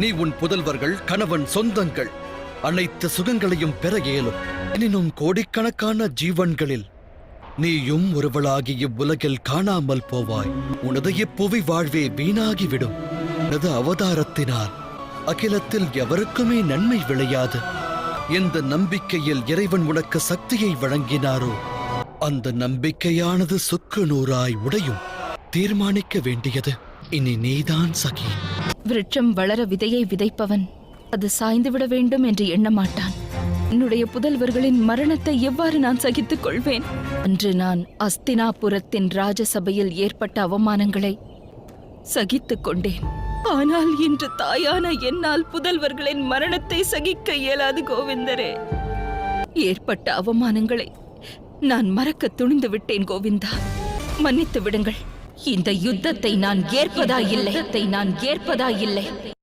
நீ உன் புதல்வர்கள் கணவன் சொந்தங்கள் அனைத்து சுகங்களையும் பெற இயலும். எனினும் கோடிக்கணக்கான ஜீவன்களில் நீயும் ஒருவளாகி இவ்வுலகில் காணாமல் போவாய். உனது இப்புவி வாழ்வே வீணாகிவிடும். உனது அவதாரத்தினால் அகிலத்தில் எவருக்குமே நன்மை விளையாது. எந்த நம்பிக்கையில் இறைவன் உனக்கு சக்தியை வழங்கினாரோ அந்த நம்பிக்கையானது சுக்கு நூறாய் உடையும். தீர்மானிக்க வேண்டியது. இனி நீதான் சகி. விருட்சம் வளர விதையை விதைப்பவன். அது சாய்ந்து விட வேண்டும் என்று எண்ண மாட்டான் என்னுடைய புதல்வர்களின் மரணத்தை எவ்வாறு நான் சகித்துக் கொள்வேன்? அன்று நான் அஸ்தினாபுரத்தின் ராஜசபையில் ஏற்பட்ட அவமானங்களை சகித்துக் கொண்டேன். ஆனால் இன்று தாயான என்னால் புதல்வர்களின் மரணத்தை சகிக்க இயலாது கோவிந்தரே. ஏற்பட்ட அவமானங்களை நான் மறக்க துணிந்து விட்டேன் கோவிந்தா. மன்னித்து விடுங்கள். இந்த யுத்தத்தை நான் ஏற்பதா இல்லை நான் ஏற்பதா இல்லை